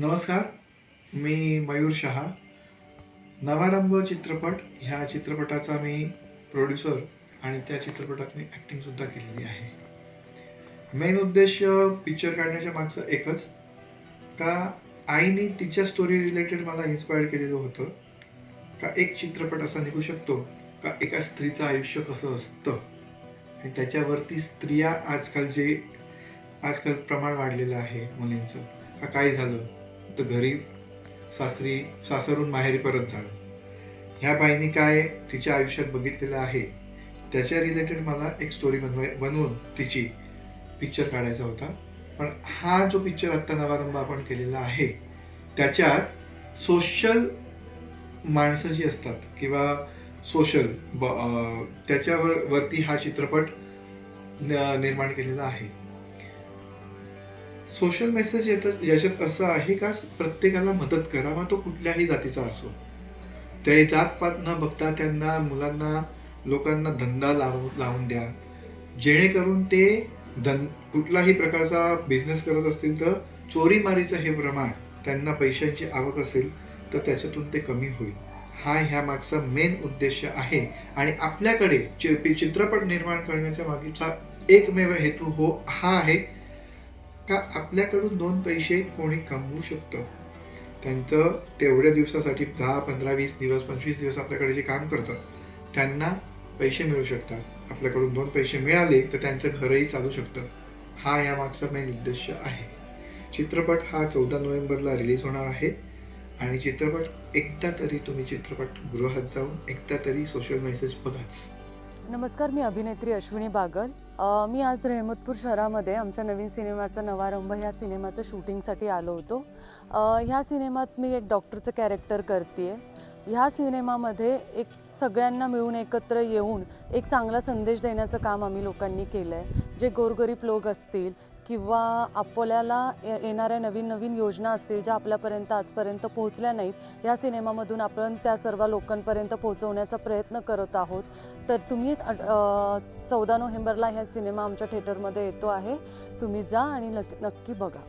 नमस्कार मी मयूर शहा. नवारंभ चित्रपट ह्या चित्रपटाचा मी प्रोड्युसर आणि त्या चित्रपटात मी ॲक्टिंगसुद्धा केलेली आहे. मेन उद्देश पिक्चर काढण्याच्या मागचं एकच का आईने तिच्या स्टोरी रिलेटेड मला इन्स्पायर केलेलं होतं का एक चित्रपट असा निघू शकतो का एका स्त्रीचं आयुष्य कसं असतं आणि त्याच्यावरती स्त्रिया आजकाल जे आजकाल प्रमाण वाढलेलं आहे मुलींचं का काय झालं तर घरी सासरी सासरून माहेरी परत जाणं. ह्या बाईने काय तिच्या आयुष्यात बघितलेलं आहे त्याच्या रिलेटेड मला एक स्टोरी बनवाय बनवून तिची पिक्चर काढायचा होता. पण हा जो पिक्चर आत्ता नवारंभ आपण केलेला आहे त्याच्यात सोशल माणसं जी असतात किंवा सोशल ब त्याच्यावर वरती हा चित्रपट न- निर्माण केलेला आहे. सोशल मेसेज येतं याच्यात असं आहे का? प्रत्येकाला मदत करा मग तो कुठल्याही जातीचा असो. ते जातपात न बघता त्यांना मुलांना लोकांना धंदा लावून लावून द्या. जेणेकरून ते धन कुठलाही प्रकारचा बिझनेस करत असतील तर चोरीमारीचं हे प्रमाण त्यांना पैशांची आवक असेल तर त्याच्यातून ते कमी होईल. हा ह्या मागचा मेन उद्देश आहे. आणि आपल्याकडे चि- चित्रपट निर्माण करण्याच्या मागीचा एकमेव हेतू हो हा आहे का आपल्याकडून दोन पैसे कोणी कमवू शकतं? त्यांचं तेवढ्या दिवसासाठी दहा पंधरा वीस दिवस पंचवीस दिवस आपल्याकडे जे काम करतात त्यांना पैसे मिळू शकतात. आपल्याकडून दोन पैसे मिळाले तर त्यांचं घरही चालू शकतं. हा या मागचा मेन उद्देश आहे. चित्रपट हा चौदा नोव्हेंबरला रिलीज होणार आहे आणि चित्रपट एकदा तरी तुम्ही चित्रपटगृहात जाऊन एकदा तरी सोशल मेसेज बघाच. नमस्कार मी अभिनेत्री अश्विनी बागल. मी आज रहमतपूर शहरामध्ये आमच्या नवीन सिनेमाचा नवारंभ ह्या सिनेमाचं शूटिंगसाठी आलो होतो. ह्या सिनेमात मी एक डॉक्टरचं कॅरेक्टर करते ह्या सिनेमामध्ये एक सगळ्यांना मिळून एकत्र येऊन एक चांगला संदेश देण्याचं काम आम्ही लोकांनी केलं आहे जे गोरगरीब लोक असतील किंवा आपल्याला ये- येणाऱ्या नवीन नवीन योजना असतील ज्या आपल्यापर्यंत आजपर्यंत पोहोचल्या नाहीत या सिनेमामधून आपण त्या सर्व लोकांपर्यंत पोहोचवण्याचा प्रयत्न करत आहोत. तर तुम्ही चौदा नोव्हेंबरला ह्या सिनेमा आमच्या थिएटरमध्ये येतो आहे. तुम्ही जा आणि नक्की बघा.